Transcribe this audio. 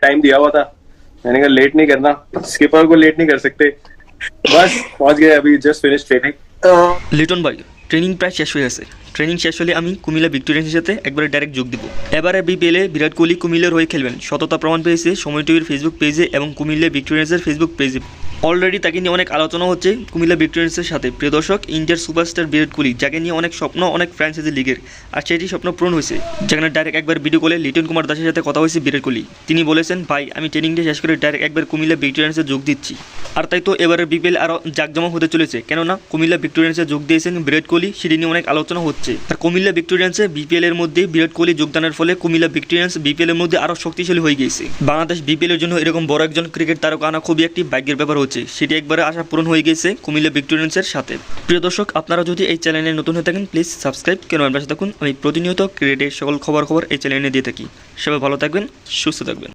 Time दिया हुआ था मैंने कहा लेट नहीं करना स्किपर को लेट नहीं कर सकते बस पहुंच गए अभी जस्ट फिनिश ट्रेनिंग লিটন ভাই ট্রেনিং প্রায় শেষ হয়ে গেছে ট্রেনিং শেষ হলে আমি কুমিল্লা ভিক্টোরিয়ান্সের সাথে একবারে ডাইরেক্ট যোগ দিব এবারে বিপিএলে বিরাট কোহলি কুমিল্লার হয়ে খেলবেন সততা প্রমাণ পেয়েছে সময় টিভির ফেসবুক পেজে এবং কুমিল্লা ভিক্টোরিয়ান্সের ফেসবুক পেজে অলরেডি তাকে নিয়ে অনেক আলোচনা হচ্ছে কুমিল্লা ভিক্টোরিয়ান্সের সাথে। প্রিয় দর্শক ইন্ডিয়ার সুপারস্টার বিরাট কোহলি, যাকে নিয়ে অনেক স্বপ্ন, অনেক ফ্র্যাঞ্চাইজি লিগের আর সেটি স্বপ্ন পূরণ হয়েছে। যেখানে ডাইরেক্ট একবার ভিডিও কলে লিটন কুমার দাসের সাথে কথা হয়েছে বিরাট কোহলি। তিনি বলেছেন, ভাই, আমি ট্রেনিংটা শেষ করে ডাইরেক্ট একবার কুমিল্লা ভিক্টোরিয়ান্সে যোগ দিচ্ছি। আর তাই তো এবারে বিপিএল আরও জাকজমক হতে চলেছে। কেননা, কুমিল্লা ভিক্টোরিয়ান্সে যোগ দিয়েছেন বিরাট কোহলি, সেটি নিয়ে অনেক আলোচনা হচ্ছে। আর কুমিল্লা ভিক্টোরিয়ান্সে বিপিএল এর মধ্যে বিরাট কোহলি যোগদানের ফলে কুমিল্লা ভিক্টোরিয়ান্স বিপিএল এর মধ্যে আরও শক্তিশালী হয়ে গিয়েছে। বাংলাদেশ বিপিএল এর জন্য এরকম বড় একজন ক্রিকেট তারকা আনা খুবই একটি ভাগ্যের ব্যাপার হচ্ছে। সেটি একবারে আশা পূরণ হয়ে গেছে কুমিল্লা ভিক্টোরিয়ান্সের সাথে। প্রিয় দর্শক, আপনারা যদি এই চ্যানেলে নতুন হয়ে থাকেন প্লিজ সাবস্ক্রাইব কেন আমার পাশে থাকুন, আমি প্রতিনিয়ত ক্রিকেটের সকল খবর খবর এই চ্যানেলে দিয়ে থাকি। সবাই ভালো থাকবেন, সুস্থ থাকবেন।